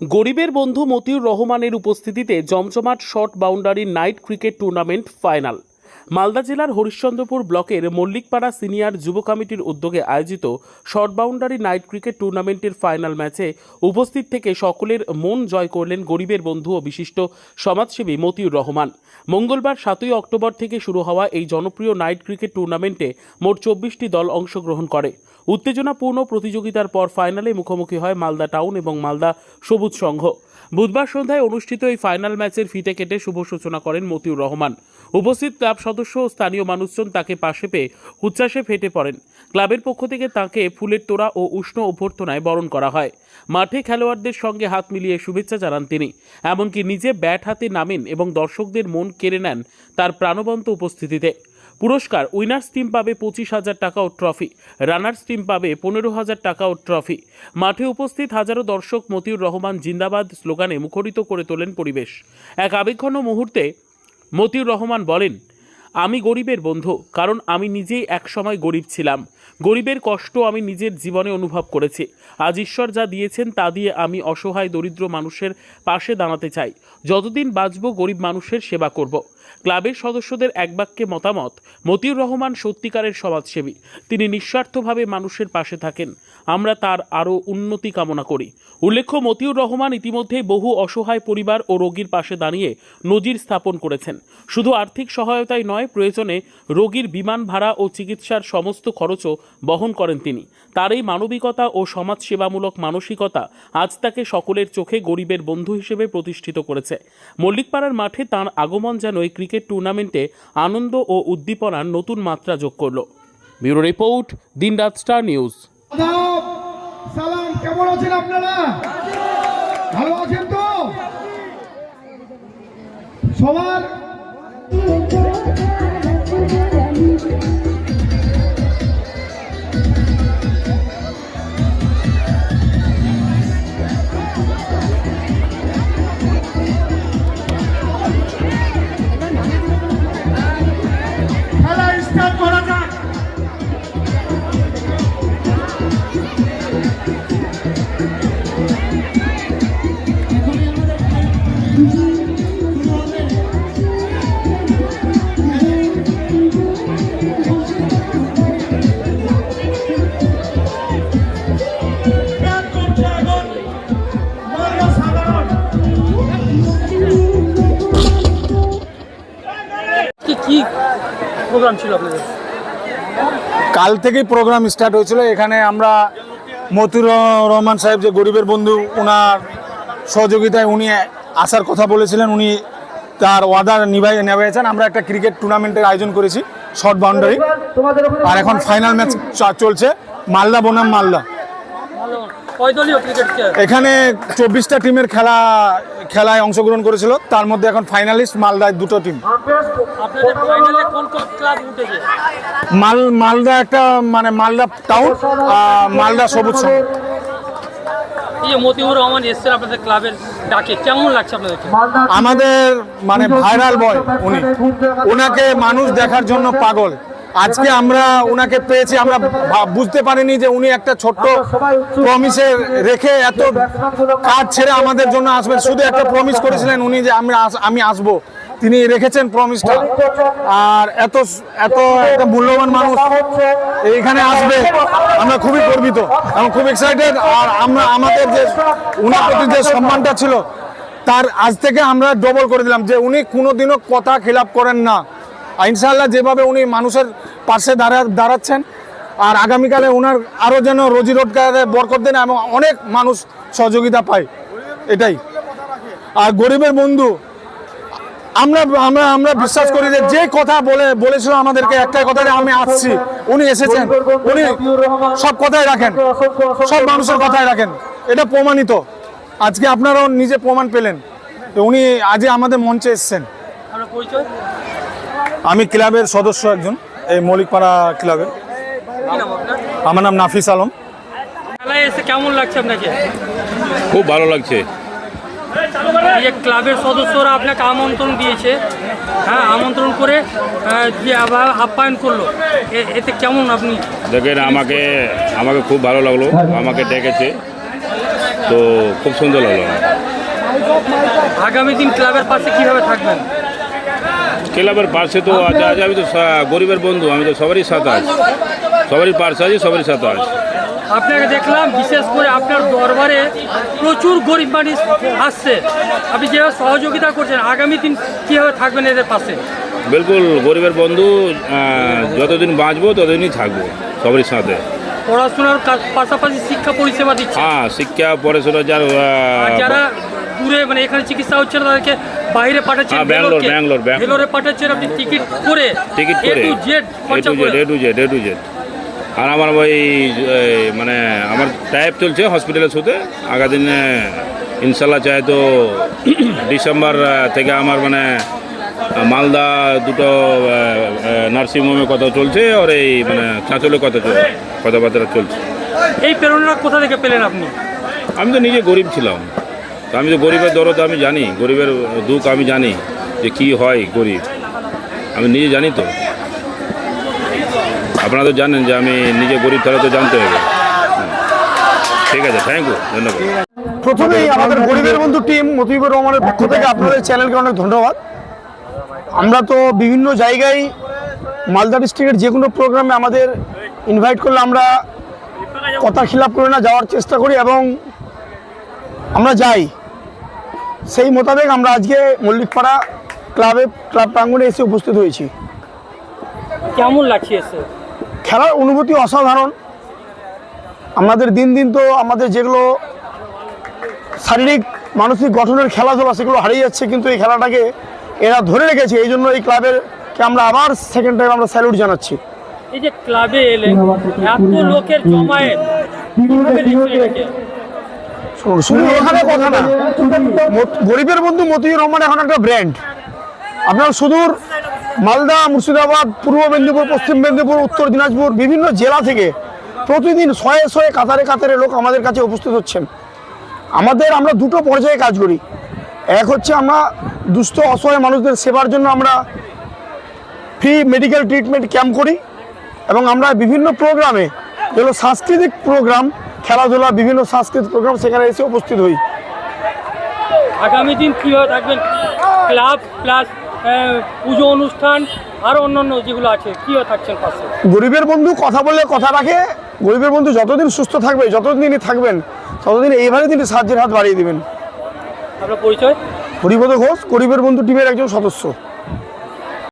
গরিবের বন্ধু মতিউর রহমানের উপস্থিতিতে জমজমাট short boundary night cricket tournament final. Malda জেলার হরিশ্চন্দ্রপুর ব্লকের মল্লিকপাড়া সিনিয়র যুব কমিটির উদ্যোগে আয়োজিত শর্ট বাউন্ডারি নাইট ক্রিকেট টুর্নামেন্টের ফাইনাল ম্যাচে উপস্থিত থেকে সকলের মন জয় করলেন গরিবের বন্ধু ও বিশিষ্ট সমাজসেবী মতিউর রহমান। মঙ্গলবার সাতই অক্টোবর থেকে শুরু হওয়া এই জনপ্রিয় নাইট ক্রিকেট টুর্নামেন্টে মোট চব্বিশটি দল অংশগ্রহণ করে। উত্তেজনাপূর্ণ প্রতিযোগিতার পর ফাইনালে মুখোমুখি হয় মালদা টাউন এবং মালদা সবুজ সংঘ। বুধবার সন্ধ্যায় অনুষ্ঠিত এই ফাইনাল ম্যাচের ফিতে কেটে শুভ সূচনা করেন মতিউর রহমান। উপস্থিত ক্লাব সদস্য ও স্থানীয় মানুষজন তাকে পাশে পেয়ে উচ্ছ্বাসে ফেটে পড়েন। ক্লাবের পক্ষ থেকে তাকে ফুলের তোড়া ও উষ্ণ অভ্যর্থনায় বরণ করা হয়। মাঠে খেলোয়াড়দের সঙ্গে হাত মিলিয়ে শুভেচ্ছা জানান তিনি। এমনকি নিজে ব্যাট হাতে নামেন এবং দর্শকদের মন কেড়ে নেন তার প্রাণবন্ত উপস্থিতিতে। পুরস্কার, উইনার্স টিম পাবে পঁচিশ হাজার টাকা ও ট্রফি, রানার্স টিম পাবে পনেরো হাজার টাকা ও ট্রফি। মাঠে উপস্থিত হাজারো দর্শক মতিউর রহমান জিন্দাবাদ স্লোগানে মুখরিত করে তোলেন পরিবেশ। এক আবেগঘন মুহূর্তে মতিউর রহমান বলেন, আমি গরিবের বন্ধু, কারণ আমি নিজেই একসময় গরিব ছিলাম। গরিবের কষ্ট আমি নিজের জীবনে অনুভব করেছি। আজ ঈশ্বর যা দিয়েছেন তা দিয়ে আমি অসহায় দরিদ্র মানুষের পাশে দাঁড়াতে চাই। যতদিন বাঁচব গরিব মানুষের সেবা করব। ক্লাবের সদস্যদের এক বাক্যে মতামত, মতিউর রহমান সত্যিকারের সমাজসেবী। তিনি নিঃস্বার্থভাবে মানুষের পাশে থাকেন। আমরা তার আরও উন্নতি কামনা করি। উল্লেখ্য, মতিউর রহমান ইতিমধ্যেই বহু অসহায় পরিবার ও রোগীর পাশে দাঁড়িয়ে নজির স্থাপন করেছেন। শুধু আর্থিক সহায়তাই নয়, প্রয়োজনে রোগীর বিমান ভাড়া ও চিকিৎসার সমস্ত খরচও বহন করেন তিনি। তার এই মানবিকতা ও সমাজসেবামূলক মানসিকতা আজ তাকে সকলের চোখে গরিবের বন্ধু হিসেবে প্রতিষ্ঠিত করেছে। মল্লিকপাড়ার মাঠে তাঁর আগমন যেন এই ক্রিকেট টুর্নামেন্টে আনন্দ ও উদ্দীপনার নতুন মাত্রা যোগ করল। Bureau report, Dinraat star news. সালাম, কেমন আছেন আপনারা? ভালো আছেন তো? সবার কি প্রোগ্রাম কাল থেকেই প্রোগ্রাম স্টার্ট হয়েছিল। এখানে আমরা মতিউর রহমান সাহেব যে গরিবের বন্ধু ওনার সহযোগিতায় উনি আসার কথা বলেছিলেন উনি তার ওয়াদার নিভাই নেভাইয়েছেন। আমরা একটা ক্রিকেট টুর্নামেন্টের আয়োজন করেছি শর্ট বাউন্ডারি। আর এখন ফাইনাল ম্যাচ চলছে মালদা বনাম মালদা ভালো কয় দলীয় ক্রিকেট এখানে চব্বিশটা টিমের খেলা খেলায় অংশগ্রহণ করেছিল। তার মধ্যে এখন ফাইনালিস্ট মালদায় দুটো টিম মাল মালদা একটা মানে মালদা টাউন মালদা সবুজ সংঘ। মতিউর রহমান এসছেন আপনাদের ক্লাবের ডাকে কেমন লাগছে আপনাদেরকে আমাদের মানে ভাইরাল বয় উনি। ওনাকে মানুষ দেখার জন্য পাগল। আজকে আমরা ওনাকে পেয়েছি আমরা বুঝতে পারিনি যে উনি একটা ছোট্ট প্রমিসে রেখে এত কাজ ছেড়ে আমাদের জন্য আসবেন। শুধু একটা প্রমিস করেছিলেন উনি যে আমি আস- আমি আসব। তিনি রেখেছেন প্রমিসটা আর এত এত একটা মূল্যবান মানুষ এইখানে আসবে। আমরা খুবই গর্বিত। এবং খুব এক্সাইটেড আর আমরা আমাদের যে উনার প্রতি যে সম্মানটা ছিল তার আজ থেকে আমরা ডবল করে দিলাম যে উনি কোনোদিনও কথা খিলাপ করেন না। আর ইনশাআল্লাহ যেভাবে উনি মানুষের পাশে দাঁড়া, দাঁড়াচ্ছেন, আর আগামীকালে ওনার আরও যেন রোজি রোজগারে বরকত দেন এবং অনেক মানুষ সহযোগিতা পায়। এটাই। আর গরিবের বন্ধু, আমরা আমরা আমরা বিশ্বাস করি যে যে কথা বলে, বলেছিল আমাদেরকে একটাই কথা আমি আসছি। উনি এসেছেন। উনি সব কথাই রাখেন। সব মানুষের কথাই রাখেন। এটা প্রমাণিত। আজকে আপনারাও নিজে প্রমাণ পেলেন উনি আজকে আমাদের মঞ্চে এসছেন। আমি ক্লাবের সদস্য একজন এই মৌলিকপাড়া ক্লাবের। আমার নাম নাফিস আলম। খেলায় এসে কেমন লাগছে আপনাকে? খুব ভালো লাগছে। যে ক্লাবের সদস্যরা আপনাকে আমন্ত্রণ দিয়েছে হ্যাঁ আমন্ত্রণ করে যে আবার আপ্যায়ন করল এ- এতে কেমন আপনি? দেখেন আমাকে আমাকে খুব ভালো লাগল আমাকে ডেকেছে তো খুব সুন্দর লাগল। আগামী দিন ক্লাবের পাশে কীভাবে থাকবেন? ক্লাবের পাশে তো আজ আজ আমি তো গরিবের বন্ধু আমি তো সবারই সাথে আছি সবারই পাশে আছি সবারই সাথে আছি আপনাকে দেখলাম বিশেষ করে আপনার দরবারে প্রচুর গরিব মানুষ আসছে। আপনি যেভাবে সহযোগিতা করছেন আগামী দিন কীভাবে থাকবেন এদের পাশে? বিলকুল গরিবের বন্ধু যতদিন বাঁচবো ততদিনই থাকব সবারই সাথে। পড়াশোনার পাশাপাশি শিক্ষা পরিষেবা দিচ্ছে হ্যাঁ শিক্ষা পড়াশোনা যার যারা দূরে মানে এখানে চিকিৎসা হচ্ছে না তাদেরকে বাইরে পাঠাচ্ছেন হ্যাঁ, ব্যাঙ্গালোর, ব্যাঙ্গালোর, ব্যাঙ্গালোর। পাঠাচ্ছেন আপনি টিকিট করে টিকিট করে A to Z A to Z A to Z আর আমার ওই মানে আমার টাইপ চলছে হসপিটালের সাথে আগা দিনে ইনশাল্লাহ চাই তো ডিসেম্বর থেকে আমার মানে মালদা দুটো নার্সিংহোমে কথা চলছে আর এই মানে চাঁচলে কথা চলছে কথাবার্তা চলছে। এই প্রেরণা কোথা থেকে পেলেন আপনি? আমি তো নিজে গরিব ছিলাম। আমি তো গরিবের দরদ আমি জানি, গরিবের দুঃখ আমি জানি যে কি হয় গরিব। আমি নিজে জানি তো। আপনারা তো জানেন যে আমি নিজে গরিব, তাহলে তো জানতে হবে। ঠিক আছে থ্যাংক ইউ ধন্যবাদ। প্রথমেই আমাদের গরিবের বন্ধু টিম মতিবুর রহমানের পক্ষ থেকে আপনাদের চ্যানেলকে অনেক ধন্যবাদ। আমরা তো বিভিন্ন জায়গায় মালদা ডিস্ট্রিক্টের যে কোনো প্রোগ্রামে আমাদের ইনভাইট করলে আমরা কথা খিলাপ করে না, যাওয়ার চেষ্টা করি এবং আমরা যাই। সেই মোতাবেক আমরা আজকে মল্লিকপাড়া ক্লাবে ক্লাব প্রাঙ্গণে এসে উপস্থিত হয়েছি। কেমন লাগছে এসে? খেলার অনুভূতি অসাধারণ। আমাদের দিন দিন তো আমাদের যেগুলো শারীরিক মানসিক গঠনের খেলাধুলা সেগুলো হারিয়ে যাচ্ছে কিন্তু এই খেলাটাকে এরা ধরে রেখেছে। এই জন্য এই ক্লাবের কে আমরা আবার সেকেন্ড টাইম আমরা স্যালুট জানাচ্ছি। এই যে ক্লাবে এলেন এত লোকের জমায়েত শুধু এখানে কথা না। গরিবের বন্ধু মতিউর রহমান এখন একটা ব্র্যান্ড আপনার সুদূর মালদা মুর্শিদাবাদ পূর্ব মেদিনীপুর পশ্চিম মেদিনীপুর উত্তর দিনাজপুর বিভিন্ন জেলা থেকে প্রতিদিন শয়ে শয়ে কাতারে কাতারে লোক আমাদের কাছে উপস্থিত হচ্ছেন। আমাদের আমরা দুটো পর্যায়ে কাজ করি। এক হচ্ছে আমরা দুস্থ অসহায় মানুষদের সেবার জন্য আমরা ফ্রি মেডিকেল ট্রিটমেন্ট ক্যাম্প করি এবং আমরা বিভিন্ন প্রোগ্রামে যেগুলো সাংস্কৃতিক প্রোগ্রাম খেলাধুলা বিভিন্ন সাংস্কৃতিক প্রোগ্রাম সেখানে এসে উপস্থিত হই। আগামী দিন কীভাবে থাকবেন? ক্লাব প্লাস পুজো অনুষ্ঠান আরও অন্যান্য যেগুলো আছে কীভাবে থাকছেন পাশে? গরিবের বন্ধু কথা বললে কথা রাখে গরিবের বন্ধু যতদিন সুস্থ থাকবে যতদিনই থাকবেন ততদিন এইভাবে তিনি সাহায্যের হাত বাড়িয়ে দেবেন। আপনার পরিচয়? হরিপদ ঘোষ গরিবের বন্ধু টিমের একজন সদস্য।